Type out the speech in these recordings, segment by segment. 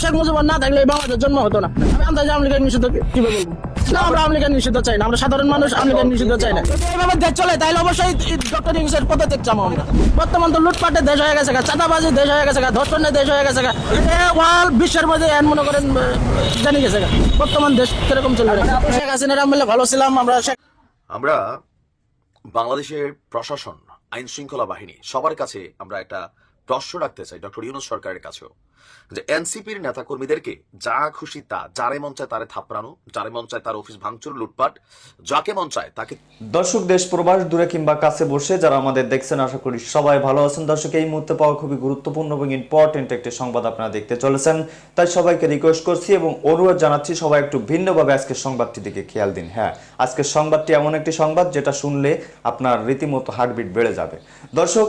শেখ মুজিবুর না থাকলে এই বাংলাদেশের জন্ম হতো না। আমি আন্দাজে আওয়ামী লীগের নিষিদ্ধ কীভাবে বলব? না আমরা আওয়ামী লীগের নিষিদ্ধ চাই না। আমরা সাধারণ মানুষ আওয়ামী লীগের নিষিদ্ধ চাই না। যদি এইভাবে দেশ চলে তাহলে অবশ্যই ডক্টর ইংলিশের পদত্যাগ চাবো আমরা। বর্তমান তো লুটপাটের দেশ হয়ে গেছে গা, চাঁদাবাজি দেশ হয়ে গেছে ধর্ষণের দেশ হয়ে গেছে ওয়াল বিশ্বের মধ্যে এন মনে করেন জানি গেছে বর্তমান দেশ কীরকম চলবে? শেখ হাসিনার আমলে ভালো ছিলাম আমরা শেখ আমরা বাংলাদেশের প্রশাসন আইন শৃঙ্খলা বাহিনী সবার কাছে আমরা একটা প্রশ্ন রাখতে চাই ডক্টর ইউনুস সরকারের কাছেও। যে এনসিপির নেতাকর্মীদেরকে যা খুশি তা, যারে মন চায় তারে থাপড়ানো, যারে মন চায় তার অফিস ভাঙচুর, লুটপাট, যাকে মন চায় তাকে দর্শক, দেশ, প্রবাস দূরে কিংবা কাছে বসে যারা আমাদের দেখছেন, আশা করি সবাই ভালো আছেন। দর্শক, এই মুহূর্তে পাওয়া খুবই গুরুত্বপূর্ণ এবং ইম্পর্টেন্ট একটি সংবাদ আপনারা দেখতে চলেছেন। তাই সবাইকে রিকোয়েস্ট করছি এবং অনুরোধ জানাচ্ছি, সবাই একটু ভিন্নভাবে আজকের সংবাদটি দিকে খেয়াল দিন। হ্যাঁ আজকের সংবাদটি এমন একটি সংবাদ, যেটা শুনলে আপনার রীতিমতো হার্টবিট বেড়ে যাবে। দর্শক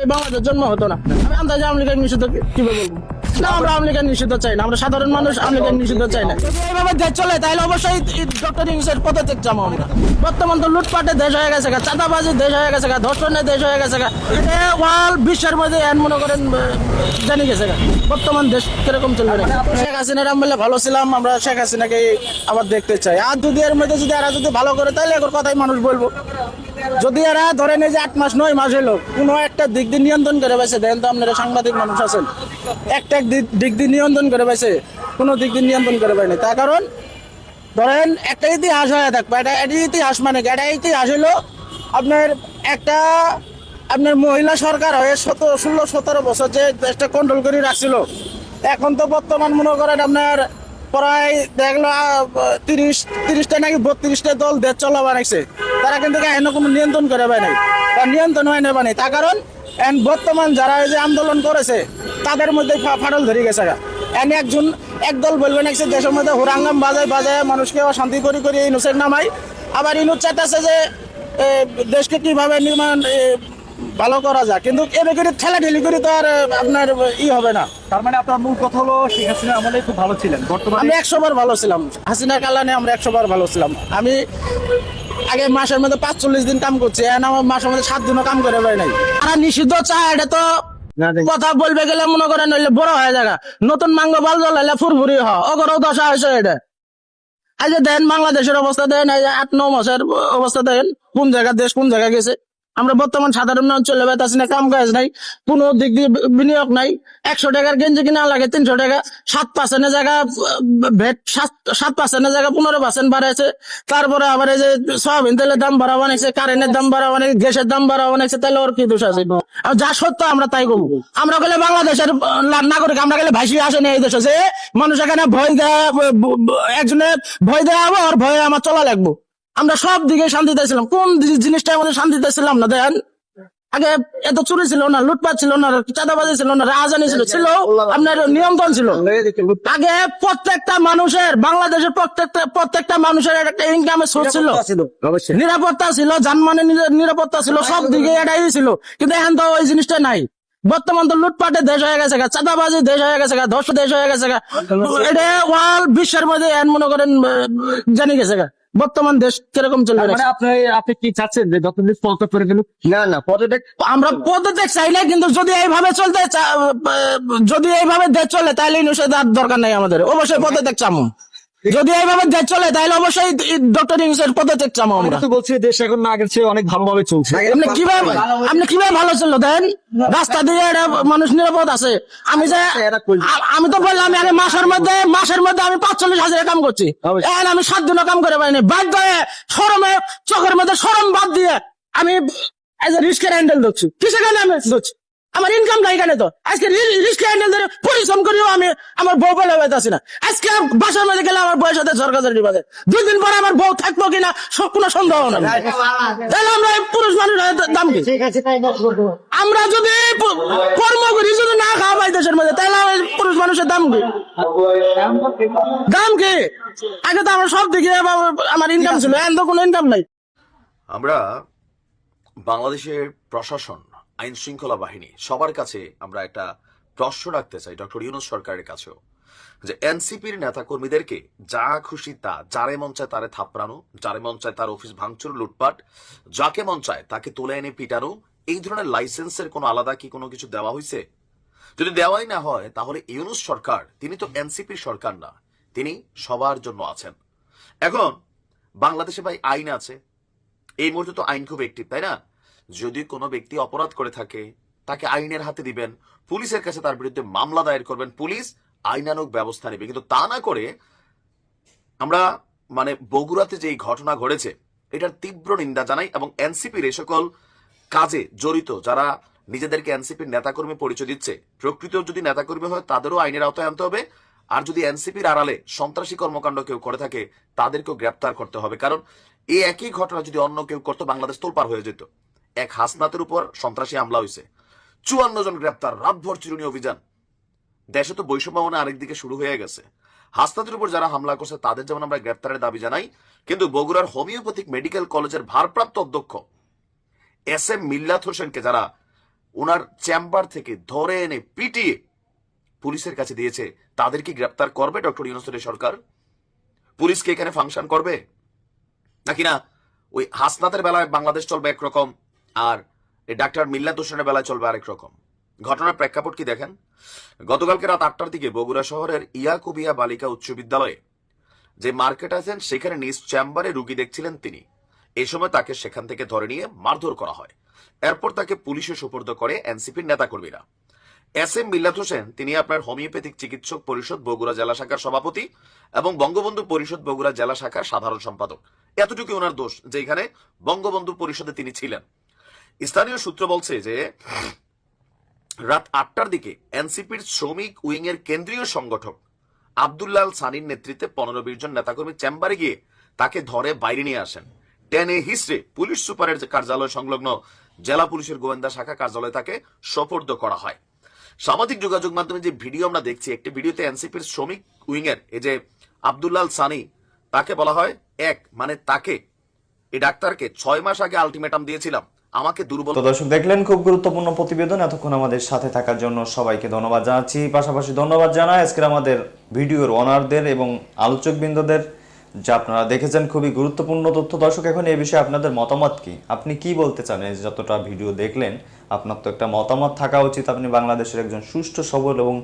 এই বাংলাদেশের জন্ম হতো না। আমি আন্দাজে আওয়ামী লীগের নিষিদ্ধ কীভাবে বলব? না আমরা আওয়ামী লীগের নিষিদ্ধ চাই না আমরা সাধারণ মানুষ আওয়ামী লীগের নিষিদ্ধ চাই না। দেশ চলে তাহলে অবশ্যই ডক্টর ইংলিশের পদত্যাগ চাবো আমরা। বর্তমান তো লুটপাটের দেশ হয়ে গেছে গা, চাঁদাবাজির দেশ হয়ে গেছে গা, ধর্ষণের দেশ হয়ে গেছে গা। এটা ওয়াল বিশ্বের মধ্যে এন মনে করেন জানি গেছে গা। বর্তমান দেশ কীরকম চলবে শেখ হাসিনার আমলে ভালো ছিলাম আমরা শেখ হাসিনাকে আবার দেখতে চাই। আর যদি এর মধ্যে যদি এরা যদি ভালো করে তাহলে এর কথাই মানুষ বলব। যদি এরা ধরেন এই যে আট মাস, নয় মাস হলো কোনো একটা দিক দিয়ে নিয়ন্ত্রণ করে পাইছে দেন তো আপনারা সাংবাদিক মানুষ আছেন, একটা এক দিক- দিয়ে নিয়ন্ত্রণ করে পাইছে, কোনো দিক দিয়ে নিয়ন্ত্রণ করে পায়নি তার কারণ, ধরেন একটা ইতিহাস হয়ে থাকবে, এটা এটা ইতিহাস মানে? এটা ইতিহাস হলো আপনার একটা আপনার মহিলা সরকার হয়ে সতেরো, ষোলো, সতেরো বছর যে দেশটা কন্ট্রোল করে রাখছিল, এখন তো বর্তমান মনে করেন আপনার প্রায় দেখল তিরিশ, তিরিশটা নাকি বত্রিশটা দল দেশ চলা বানাইছে। তারা কিন্তু এখনও কোনো নিয়ন্ত্রণ করে পায় নাই? বা নিয়ন্ত্রণ হয় না বানি তার কারণ এখন বর্তমান যারা এই যে আন্দোলন করেছে, তাদের মধ্যে ফাটল ধরে গেছে গা। এখন একজন একদল বলবেন একসে দেশের মধ্যে হুরাঙ্গাম বাজায় বাজায় মানুষকে অশান্তি করি করি ইনুসের নামাই আবার ইনুস চাইতেছে যে দেশকে কীভাবে নির্মাণ ভালো করা যায় কিন্তু এবার করে ঠেলা ঠেলি করে তো আর আপনার ই হবে না। তার মানে আপনার মূল কথা হলো শেখ হাসিনা আমলে খুব ভালো ছিলেন। বর্তমানে আমি একশো বার ভালো ছিলাম। হাসিনা কালানে আমরা একশো বার ভালো ছিলাম। আমি আগে মাসের মধ্যে পাঁচচল্লিশ দিন কাম করছি এখন আমার মাসের মধ্যে সাত দিনও কাম করে পাই নাই। আর নিষিদ্ধ চায় এটা তো কথা বলবে গেলে মনে করেন নইলে বড় হয়ে যাগা নতুন মাঙ্গ বাল জ্বলাইলে ফুরফুরি হ অগরও দশা হয়েছে এটা। আজ দেন বাংলাদেশের অবস্থা দেন আট ন মাসের অবস্থা দেন কোন জায়গা দেশ কোন জায়গা গেছে? আমরা বর্তমান সাধারণ মানুষ চলে বেতাছি না, কাম কাজ নাই, কোনো দিক দিয়ে বিনিয়োগ নাই। একশো টাকার গেঞ্জি কিনা লাগে, তিনশো টাকা। সাত পার্সেন্টের জায়গা ভেট সাত সাত পার্সেন্টের জায়গা পনেরো পার্সেন্ট বাড়াইছে। তারপরে আবার এই যে সয়াবিন তেলের দাম বাড়া বানাইছে কারেন্টের দাম বাড়া বানাইছে গ্যাসের দাম বাড়া বানাইছে তাহলে ওর কি দোষ আছে? যা সত্য আমরা তাই করব। আমরা গেলে বাংলাদেশের নাগরিক, আমরা গেলে ভাসি আসেনি এই দেশে, যে মানুষ এখানে ভয় দেয়, ব- ব- একজনে ভয় দেয় আবার আর ভয়ে আমার চলা লাগবো। আমরা সব দিকে শান্তি ছিলাম। কোন জিনিসটা আমাদের শান্তিতে ছিলাম না? দেন আগে এত চুরি ছিল না লুটপাট ছিল না চাঁদাবাজি ছিল না রাজধানী ছিল ছিল আপনার নিয়ন্ত্রণ ছিল। আগে প্রত্যেকটা মানুষের বাংলাদেশের প্রত্যেকটা প্রত্যেকটা মানুষের একটা ইনকামের সোর্স ছিল। নিরাপত্তা ছিল। যানবাহনের নিরা- নিরাপত্তা ছিল সব দিকে এটাই ছিল। কিন্তু এখন তো ওই জিনিসটা নাই। বর্তমান তো লুটপাটের দেশ হয়ে গেছে চাঁদাবাজি দেশ হয়ে গেছে গা, ধর্ষণ দেশ হয়ে গেছে এটা ওয়াল বিশ্বের মধ্যে এখন মনে করেন জানি গেছে গা। বর্তমান দেশ কীরকম চলবে মানে আপনি আপনি কি চাচ্ছেন যে যত দিন পদত্যাগ করে গেল না না পদত্যাগ আমরা পদত্যাগ চাই না কিন্তু যদি এইভাবে চলতে যদি এইভাবে দেশ চলে তাহলে নিশ্চয় আর দরকার নাই আমাদের। অবশ্যই পদত্যাগ চামো যদি এইভাবে দেশ চলে তাহলে অবশ্যই ডক্টর ইংলিশের পদত্যাগ চামো আমরা। তো বলছি দেশ এখন না আগের চেয়ে অনেক ভালোভাবে চলছে। আপনি কীভাবে আপনি কীভাবে ভালো ছিল দেন? রাস্তা দিয়ে একটা মানুষ নিরাপদ আছে। আমি যে আমি তো বললাম আগে মাসের মধ্যে মাসের মধ্যে আমি পাঁচচল্লিশ হাজার কাম করছি। এখন আমি সাত দিনও কাম করে পাইনি। বাধ্য হয়ে সরমে চোখের মধ্যে সরম বাদ দিয়ে আমি এজ এ রিস্কের হ্যান্ডেল ধরছি। কিসে কেন আমি ধরছি? আমার ইনকাম নাই এখানে তো। আজকে রিস্ক হ্যান্ডেল ধরে পরিশ্রম করিও আমি আমার বউ পেলে পাইতেছি না। আজকে বাসার মধ্যে গেলে আমার বউয়ের সাথে সরকারি বাজে দুই দিন পরে আমার বউ থাকব কিনা সব কোনো সন্দেহ নাই তাহলে আমরা পুরুষ মানুষের দাম কি? ঠিক আছে তাই না করব আমরা যদি কর্ম করি যদি না খাওয়া পাই দেশের মধ্যে তাহলে আমার পুরুষ মানুষের দাম কি? দাম কি? আগে তো আমার সব দিকে আমার- আমার ইনকাম ছিল এখন তো কোনো ইনকাম নাই। আমরা বাংলাদেশের প্রশাসন আইন শৃঙ্খলা বাহিনী। সবার কাছে আমরা একটা প্রশ্ন রাখতে চাই ডক্টর ইউনুস সরকারের কাছেও, যে এনসিপির নেতাকর্মীদেরকে যা খুশি তা, যারে মন চায় তারে থাপড়ানো, যারে মন চায় তার অফিস ভাঙচুর, লুটপাট, যাকে মন চায় তাকে তুলে এনে পিটানো, এই ধরনের লাইসেন্সের কোনো আলাদা কি কোনো কিছু দেওয়া হয়েছে যদি দেওয়াই না হয়, তাহলে ইউনুস সরকার, তিনি তো এনসিপির সরকার না, তিনি সবার জন্য আছেন। এখন বাংলাদেশে ভাই আইন আছে, এই মুহূর্তে তো আইন খুব একটিভ তাই না? যদি কোনো ব্যক্তি অপরাধ করে থাকে, তাকে আইনের হাতে দিবেন, পুলিশের কাছে তার বিরুদ্ধে মামলা দায়ের করবেন, পুলিশ আইনানুক ব্যবস্থা নেবে। কিন্তু তা না করে আমরা মানে বগুড়াতে যে ঘটনা ঘটেছে, এটার তীব্র নিন্দা জানাই এবং এনসিপির এই সকল কাজে জড়িত যারা নিজেদেরকে এনসিপির নেতাকর্মী পরিচয় দিচ্ছে, প্রকৃত যদি নেতাকর্মী হয়, তাদেরও আইনের আওতায় আনতে হবে। আর যদি এনসিপির আড়ালে সন্ত্রাসী কর্মকাণ্ড কেউ করে থাকে, তাদেরকেও গ্রেপ্তার করতে হবে। কারণ এই একই ঘটনা যদি অন্য কেউ করতো, বাংলাদেশ তোলপার হয়ে যেত। এক হাসনাতের উপর সন্ত্রাসী হামলা হয়েছে চুয়ান্ন জন গ্রেপ্তার, রাতভর চিরুনি অভিযান। দেশে তো বৈষম্য মানে আরেকদিকে শুরু হয়ে গেছে। হাসনাতের উপর যারা হামলা করছে, তাদের যেমন আমরা গ্রেপ্তারের দাবি জানাই, কিন্তু বগুড়ার হোমিওপ্যাথিক মেডিকেল কলেজের ভারপ্রাপ্ত অধ্যক্ষ এস এম মিল্লাত হোসেনকে যারা ওনার চেম্বার থেকে ধরে এনে পিটিয়ে পুলিশের কাছে দিয়েছে, তাদের কি গ্রেপ্তার করবে ডক্টর ইউনুসের সরকার? পুলিশকে এখানে ফাংশন করবে? নাকি না? ওই হাসনাতের বেলায় বাংলাদেশ চলবে একরকম আর এই ডাক্তার মিল্লাত হোসেনের বেলায় চলবে আরেক রকম। ঘটনার প্রেক্ষাপট কি দেখেন? গতকালকে রাত আটটার দিকে বগুড়া শহরের ইয়াকুবিয়া বালিকা উচ্চ বিদ্যালয়ে যে মার্কেট আছেন, সেখানে নিজ চেম্বারে রুগী দেখছিলেন তিনি। এই সময় তাকে সেখান থেকে ধরে নিয়ে মারধর করা হয়। এরপর তাকে পুলিশে সুপর্দ করে এনসিপির নেতাকর্মীরা। এস এম মিল্লাত হোসেন, তিনি আপনার হোমিওপ্যাথিক চিকিৎসক পরিষদ বগুড়া জেলা শাখার সভাপতি এবং বঙ্গবন্ধু পরিষদ বগুড়া জেলা শাখার সাধারণ সম্পাদক। এতটুকু ওনার দোষ যে এখানে বঙ্গবন্ধু পরিষদে তিনি ছিলেন। স্থানীয় সূত্র বলছে যে, রাত আটটার দিকে এনসিপির শ্রমিক উইং এর কেন্দ্রীয় সংগঠক আবদুল্লাল সানির নেতৃত্বে পনেরো বিশ জন নেতাকর্মী চেম্বারে গিয়ে তাকে ধরে বাইরে নিয়ে আসেন। টেনে হিসড়ে পুলিশ সুপারের কার্যালয় সংলগ্ন জেলা পুলিশের গোয়েন্দা শাখা কার্যালয়ে তাকে সোপর্দ করা হয়। সামাজিক যোগাযোগ মাধ্যমে যে ভিডিও আমরা দেখছি, একটি ভিডিওতে এনসিপির শ্রমিক উইং এর এই যে আবদুল্লাল সানি, তাকে বলা হয় এক মানে তাকে। এই ডাক্তারকে ছয় মাস আগে আলটিমেটাম দিয়েছিলাম। আমাকে দুর্বল দর্শক, দেখলেন খুব গুরুত্বপূর্ণ প্রতিবেদন এতক্ষণ আমাদের সাথে থাকার জন্য সবাইকে ধন্যবাদ জানাচ্ছি। পাশাপাশি ধন্যবাদ জানাই আজকের আমাদের ভিডিওর ওনারদের এবং আলোচক বৃন্দদের যা আপনারা দেখেছেন খুবই গুরুত্বপূর্ণ তথ্য। দর্শক, এখন এই বিষয়ে আপনাদের মতামত কি? আপনি কি বলতে চান? এই যতটা ভিডিও দেখলেন, আপনার তো একটা মতামত থাকা উচিত। আপনি বাংলাদেশের একজন সুষ্ঠু, সবল এবং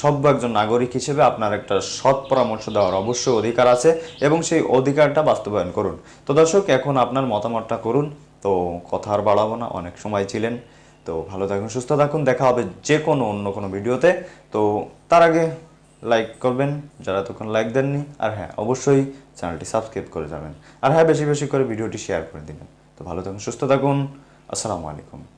সভ্য একজন নাগরিক হিসেবে আপনার একটা সৎ পরামর্শ দেওয়ার অবশ্যই অধিকার আছে এবং সেই অধিকারটা বাস্তবায়ন করুন। তো দর্শক, এখন আপনার মতামতটা করুন। তো কথা আর বাড়াবো না, অনেক সময় ছিলেন। তো ভালো থাকুন, সুস্থ থাকুন, দেখা হবে যে কোনো অন্য কোনো ভিডিওতে। তো তার আগে লাইক করবেন, যারা তখন লাইক দেননি, আর হ্যাঁ অবশ্যই চ্যানেলটি সাবস্ক্রাইব করে যাবেন। আর হ্যাঁ বেশি বেশি করে ভিডিওটি শেয়ার করে দিবেন। তো ভালো থাকুন, সুস্থ থাকুন, আসসালামু আলাইকুম।